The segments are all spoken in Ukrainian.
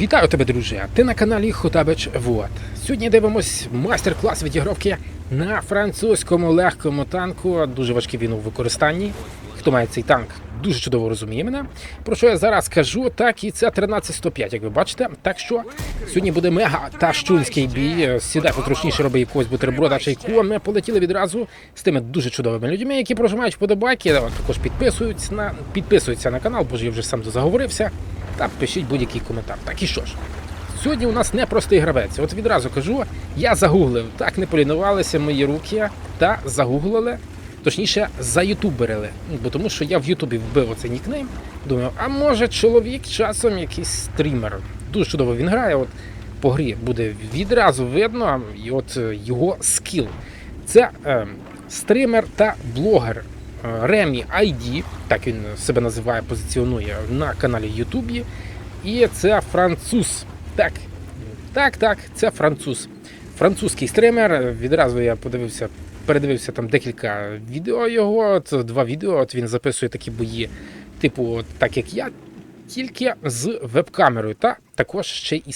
Вітаю тебе, друже! Ти на каналі Хотабич Вот. Сьогодні дивимось майстер-клас відігровки на французькому легкому танку. Дуже важкий він у використанні. Хто має цей танк, дуже чудово розуміє мене. Про що я зараз кажу, так і це 13105, як ви бачите. Так що сьогодні буде мега тащунський бій. Сідай потрушніше, роби якогось бутерброда чайку. Ми полетіли відразу з тими дуже чудовими людьми, які прожимають вподобайки. Також підписуються на підписуються на канал, бо ж я вже сам заговорився. Та пишіть будь-який коментар. Так і що ж. Сьогодні у нас непростий гравець. От відразу кажу, я загуглив, так не полінувалися мої руки та загуглили, точніше, заютуберили. Бо тому що я в Ютубі вбив оцей нікнейм. Думаю, а може чоловік часом якийсь стрімер. Дуже чудово він грає. От по грі буде відразу видно і от е, його скіл. Це е, стример та блогер е, Ремі ID, так він себе називає, позиціонує на каналі Ютубі. І це француз. Так, так, так, це француз. Французький стример. Відразу я подивився, передивився там декілька відео його. От, два відео. От він записує такі бої, типу, от, так як я, тільки з веб-камерою, та також ще і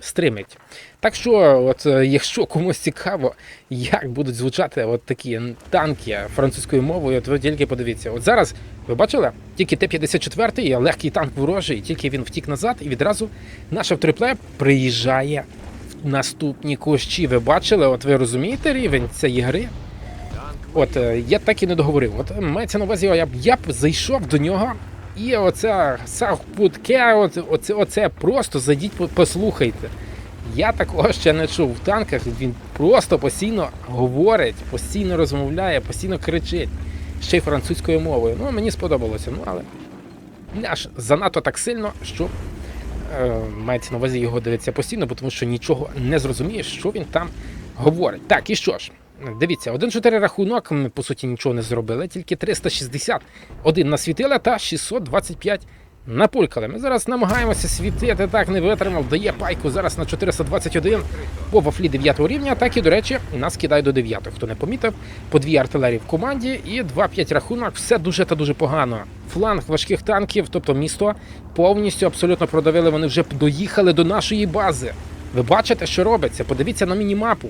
стримить. Так що, от, е, якщо комусь цікаво, як будуть звучати от такі танки французькою мовою, от ви тільки подивіться. От зараз ви бачили? Тільки Т-54, легкий танк ворожий, тільки він втік назад, і відразу наш автореплей приїжджає в наступні кущі. Ви бачили? От ви розумієте рівень цієї гри? От е, я так і не договорив. От мається на увазі, я б я б зайшов до нього, і оце сахпутке, оце, оце просто зайдіть, послухайте. Я такого ще не чув в танках. Він просто постійно говорить, постійно розмовляє, постійно кричить. Ще й французькою мовою. Ну, мені сподобалося. Ну, але аж занадто так сильно, що е, мається на увазі його дивиться постійно, тому що нічого не зрозумієш, що він там говорить. Так, і що ж? Дивіться, 1-4 рахунок, ми по суті нічого не зробили, тільки 361 насвітили та 625 напулькали. Ми зараз намагаємося світити, так не витримав, дає пайку зараз на 421 по вафлі 9 рівня. Так і, до речі, нас кидає до 9. Хто не помітив, по дві артилерії в команді і 2-5 рахунок. Все дуже та дуже погано. Фланг важких танків, тобто місто, повністю абсолютно продавили. Вони вже доїхали до нашої бази. Ви бачите, що робиться? Подивіться на мінімапу.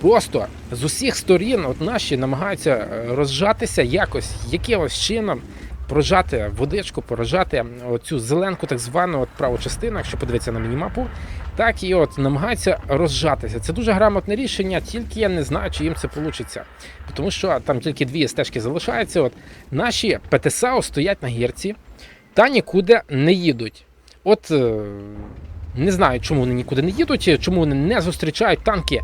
Просто з усіх сторін от наші намагаються е, розжатися якось, якимось чином прожати водичку, прожати оцю зеленку, так звану от праву частину, якщо подивитися на мінімапу, так і от намагаються розжатися. Це дуже грамотне рішення, тільки я не знаю, чи їм це вийде. Тому що там тільки дві стежки залишаються. От наші ПТСАО стоять на гірці та нікуди не їдуть. От е, не знаю, чому вони нікуди не їдуть, чому вони не зустрічають танки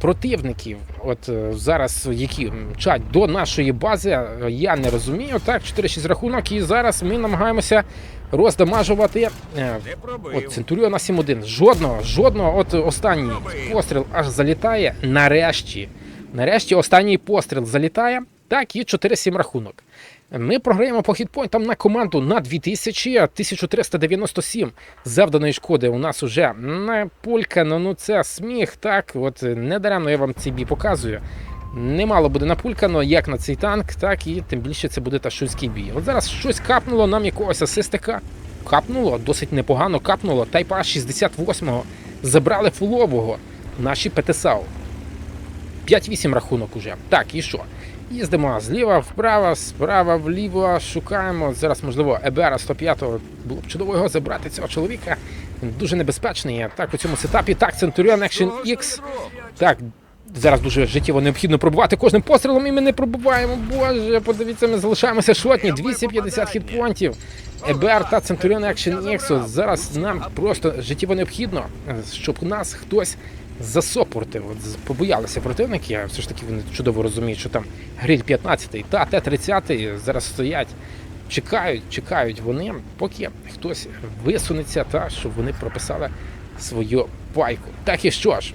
противників, от е, зараз які мчать до нашої бази, е, я не розумію. Так, 4-6 рахунок, і зараз ми намагаємося роздамажувати е, от Центуріона 7-1. Жодного, жодного, от останній постріл аж залітає. Нарешті. Нарешті останній постріл залітає. Так, і 4-7 рахунок. Ми програємо по хітпойнтам на команду на 2000, 1397 завданої шкоди у нас уже не пулькано. Ну це сміх, так. От недаремно я вам цей бій показую. Немало буде напулькано, як на цей танк, так і тим більше це буде ташульський бій. От зараз щось капнуло нам якогось асистика. Капнуло, досить непогано капнуло. Тайпа 68-го забрали фулового наші ПТСАУ. 5-8 рахунок уже. Так, і що? Їздимо зліва вправо, справа вліво, шукаємо. Зараз, можливо, ЕБР 105-го було б чудово його забрати цього чоловіка. Він дуже небезпечний. Так, у цьому сетапі. Так, Centurion Action X. Так, зараз дуже життєво необхідно пробувати кожним пострілом, і ми не пробуваємо. Боже, подивіться, ми залишаємося шотні. 250 хітпонтів. ЕБР та Centurion Action X. Зараз нам просто життєво необхідно, щоб нас хтось засопортив. От побоялися противники, а все ж таки вони чудово розуміють, що там гриль 15 та Т-30 зараз стоять, чекають, чекають вони, поки хтось висунеться, та щоб вони прописали свою пайку. Так і що ж?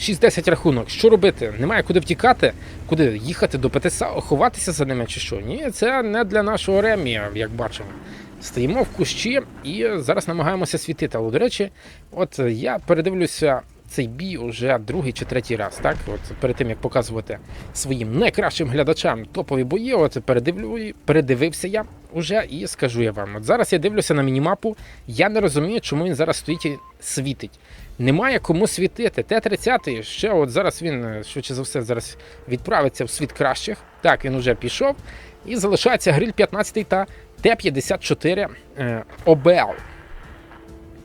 6-10 рахунок. Що робити? Немає куди втікати, куди їхати до ПТСА, ховатися за ними чи що? Ні, це не для нашого ремія, як бачимо. Стоїмо в кущі і зараз намагаємося світити. Але, до речі, от я передивлюся цей бій уже другий чи третій раз. Так, от перед тим як показувати своїм найкращим глядачам топові бої, от передивлю, передивився я уже і скажу я вам. От зараз я дивлюся на мінімапу. Я не розумію, чому він зараз стоїть і світить. Немає кому світити. Т-30 ще от зараз він, е, швидше за все, зараз відправиться в світ кращих. Так, він уже пішов. І залишається гриль 15 та Т-54 е, ОБЛ.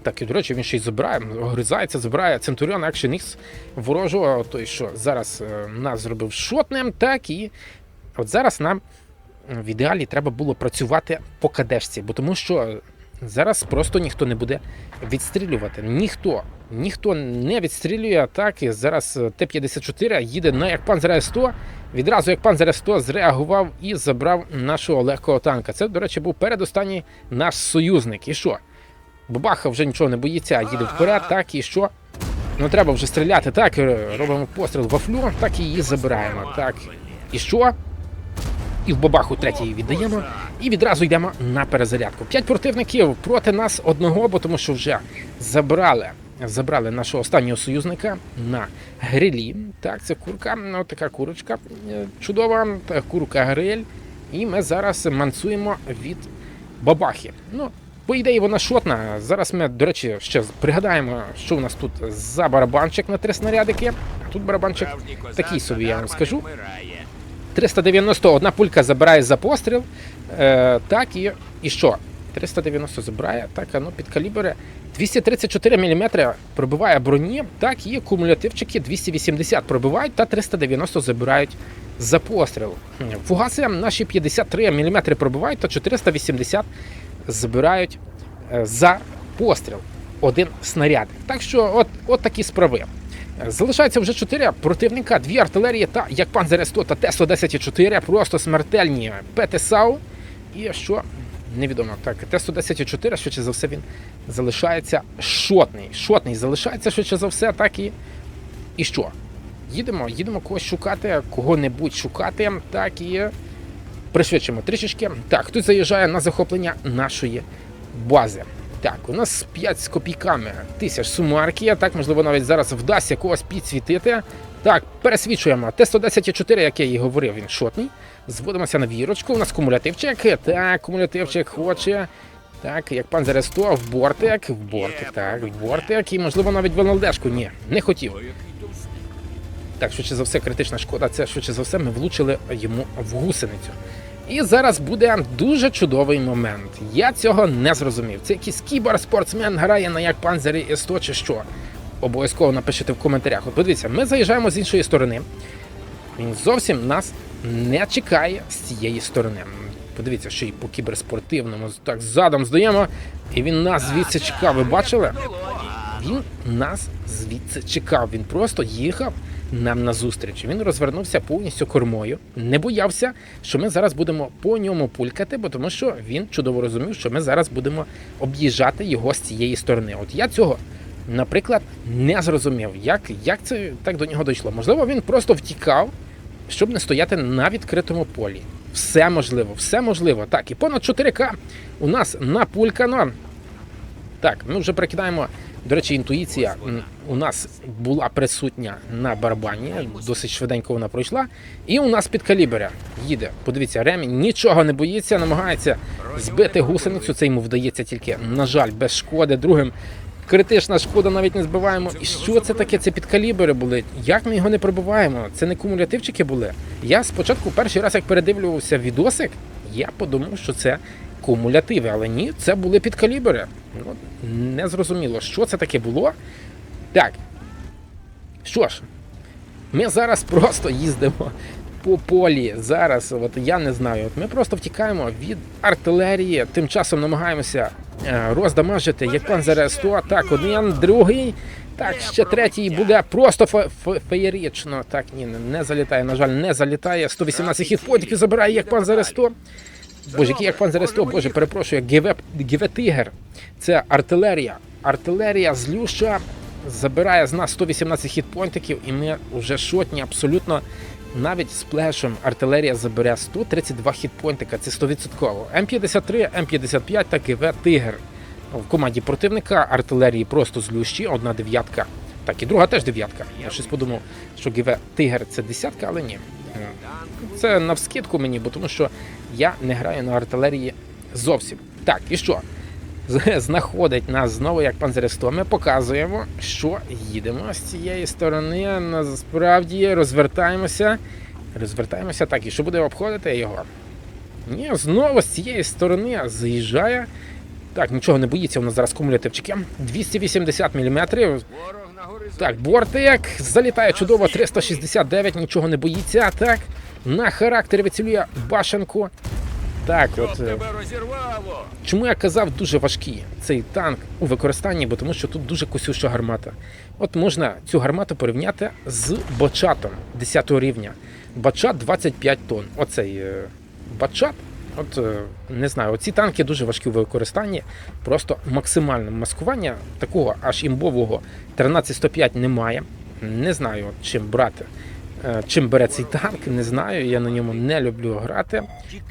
Так, і до речі, він ще й забирає, огризається, забирає Centurion Action X ворожого, той, що зараз е, нас зробив шотним, так і от зараз нам в ідеалі треба було працювати по кадешці, бо тому що зараз просто ніхто не буде відстрілювати. Ніхто. Ніхто не відстрілює атаки. Зараз е, Т-54 їде на як Панзер 100 Відразу як Панзер 100 зреагував і забрав нашого легкого танка. Це, до речі, був передостанній наш союзник. І що? Бабаха вже нічого не боїться, їде вперед, так і що? Ну треба вже стріляти. Так, е, робимо постріл вафлю, так і її забираємо. Так. І що? І в бабаху третій віддаємо. І відразу йдемо на перезарядку. П'ять противників проти нас одного, бо тому що вже забрали. Забрали нашого останнього союзника на грилі. Так, це курка, ну така курочка е, чудова, курка гриль. І ми зараз мансуємо від бабахи. Ну, по ідеї вона шотна. Зараз ми, до речі, ще пригадаємо, що у нас тут за барабанчик на три снарядики. Тут барабанчик такий собі, я вам скажу. 391 пулька забирає за постріл. Е, так і, і що? 390 забирає, так, а ну під калібри. 234 мм пробиває броні, так і кумулятивчики 280 пробивають та 390 забирають за постріл. Фугаси наші 53 мм пробивають та 480 забирають е, за постріл один снаряд. Так що, от, от такі справи. Залишається вже 4 противника, дві артилерії та як Панзер 100 та Т-110-4, просто смертельні ПТСАУ. І що невідомо. Так, Т-110-4, швидше за все, він залишається шотний. Шотний залишається швидше за все, так і. І що? Їдемо, їдемо когось шукати, кого-небудь шукати, так і пришвидшимо трішечки. Так, хтось заїжджає на захоплення нашої бази. Так, у нас 5 з копійками тисяч сумарки. Так, можливо, навіть зараз вдасться когось підсвітити. Так, пересвічуємо. Т-110-4, як я і говорив, він шотний. Зводимося на вірочку. У нас кумулятивчик. Так, кумулятивчик хоче. Так, як пан 100, в бортик, в бортик, так, в бортик. І, можливо, навіть в ЛЛДшку. Ні, не хотів. Так, швидше за все, критична шкода. Це швидше за все, ми влучили йому в гусеницю. І зараз буде дуже чудовий момент. Я цього не зрозумів. Це якийсь кіберспортсмен грає на як панзері С100 чи що. Обов'язково напишіть в коментарях. От подивіться, ми заїжджаємо з іншої сторони. Він зовсім нас не чекає з цієї сторони. Подивіться, що й по кіберспортивному так задом здаємо. І він нас звідси чекав. Ви бачили? Він нас звідси чекав. Він просто їхав нам назустріч. Він розвернувся повністю кормою, не боявся, що ми зараз будемо по ньому пулькати, бо тому що він чудово розумів, що ми зараз будемо об'їжджати його з цієї сторони. От я цього, наприклад, не зрозумів, як, як це так до нього дійшло. Можливо, він просто втікав, щоб не стояти на відкритому полі. Все можливо, все можливо. Так, і понад 4К у нас напулькано. Так, ми вже прикидаємо. До речі, інтуїція у нас була присутня на барабані, досить швиденько вона пройшла. І у нас під каліберя їде. Подивіться, ремінь нічого не боїться, намагається збити гусеницю. Це йому вдається тільки, на жаль, без шкоди. Другим критична шкода навіть не збиваємо. І що це таке? Це під калібри були. Як ми його не пробиваємо? Це не кумулятивчики були. Я спочатку перший раз, як передивлювався відосик, я подумав, що це кумулятиви, але ні, це були підкалібри. Ну, не зрозуміло, що це таке було. Так. Що ж, ми зараз просто їздимо по полі. Зараз, от я не знаю, от ми просто втікаємо від артилерії, тим часом намагаємося е, роздамажити як пан зараз 100, так, один, другий. Так, ще третій буде просто фе- фе- феєрично. Так, ні, не- залітає, на жаль, не залітає. 118 хітпотиків забирає як пан зараз 100. Боже, який як пан зараз боже, перепрошую, Гіве, Тигр. Це артилерія. Артилерія злюща забирає з нас 118 хітпойнтиків, і ми вже шотні абсолютно. Навіть з плешем артилерія забере 132 хітпойнтика, це 100%. М53, М55 та ГВ Тигр. В команді противника артилерії просто злющі, одна дев'ятка Так, і друга теж дев'ятка. Я щось подумав, що ГВ Тигр це десятка, але ні. Це навскидку мені, бо тому що я не граю на артилерії зовсім. Так, і що? Знаходить нас знову як панзеристо. Ми показуємо, що їдемо з цієї сторони. Насправді розвертаємося. Розвертаємося так, і що буде обходити його? Ні, знову з цієї сторони заїжджає. Так, нічого не боїться, у нас зараз кумулятивчики. 280 мм. Так, бортик залітає чудово, 369, нічого не боїться. Так, на характер вицілює башенку. Так, от е, чому я казав дуже важкий цей танк у використанні, бо тому що тут дуже косюща гармата. От можна цю гармату порівняти з бачатом 10 рівня. Бачат 25 тонн. Оцей е, бачат. От е, не знаю, оці танки дуже важкі у використанні. Просто максимальне маскування такого аж імбового 13105 немає. Не знаю, чим брати. Е, Чим бере цей танк, не знаю. Я на ньому не люблю грати.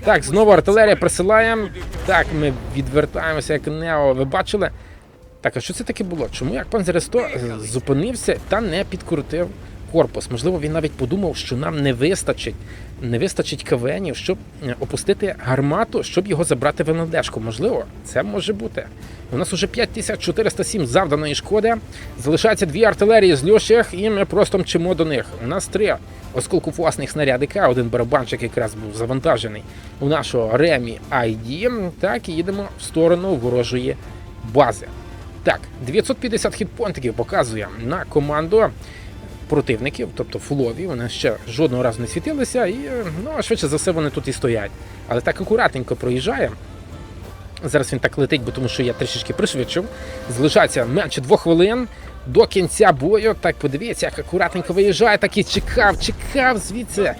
Так, знову артилерія присилаємо. Так, ми відвертаємося як Нео. Ви бачили? Так, а що це таке було? Чому як пан Зересто зупинився та не підкрутив корпус? Можливо, він навіть подумав, що нам не вистачить, не вистачить КВНів, щоб е, опустити гармату, щоб його забрати в НЛДшку. Можливо, це може бути. У нас уже 5407 завданої шкоди. Залишається дві артилерії з льоших, і ми просто мчимо до них. У нас три осколкофуасних снарядика, один барабанчик якраз був завантажений у нашого Ремі ID. Так, і їдемо в сторону ворожої бази. Так, 950 хітпонтиків показує на команду противників, тобто фулові. Вони ще жодного разу не світилися, і ну, швидше за все вони тут і стоять. Але так акуратненько проїжджає. Зараз він так летить, бо тому що я трішечки пришвидшив. Залишається менше двох хвилин до кінця бою. Так подивіться, як акуратненько виїжджає, так і чекав, чекав звідси.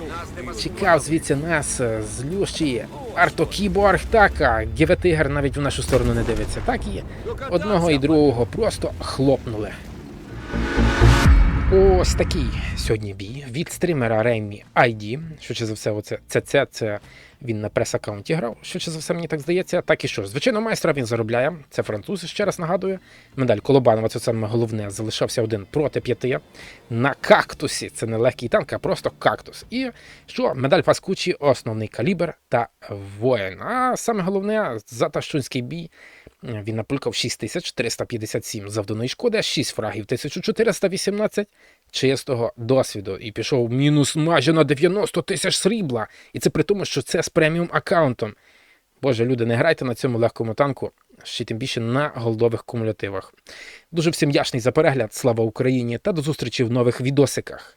Чекав звідси нас е, з Люші. Артокіборг, так, а ГВ-тигр навіть в нашу сторону не дивиться. Так і одного і другого просто хлопнули. Ось такий сьогодні бій від стримера Ремі ID. Що за все, оце це, це, це він на прес-аккаунті грав. Швидше за все, мені так здається. Так і що ж, звичайно, майстра він заробляє. Це француз, ще раз нагадую. Медаль Колобанова, це саме головне. Залишався один проти п'яти. На кактусі. Це не легкий танк, а просто кактус. І що? Медаль Паскучі, основний калібр та воїн. А саме головне за Тащунський бій. Він напулькав 6357 завданої шкоди, 6 фрагів 1418 чистого досвіду. І пішов мінус майже на 90 тисяч срібла. І це при тому, що це преміум аккаунтом. Боже, люди, не грайте на цьому легкому танку, ще тим більше на голдових кумулятивах. Дуже всім яшний за перегляд. Слава Україні та до зустрічі в нових відосиках.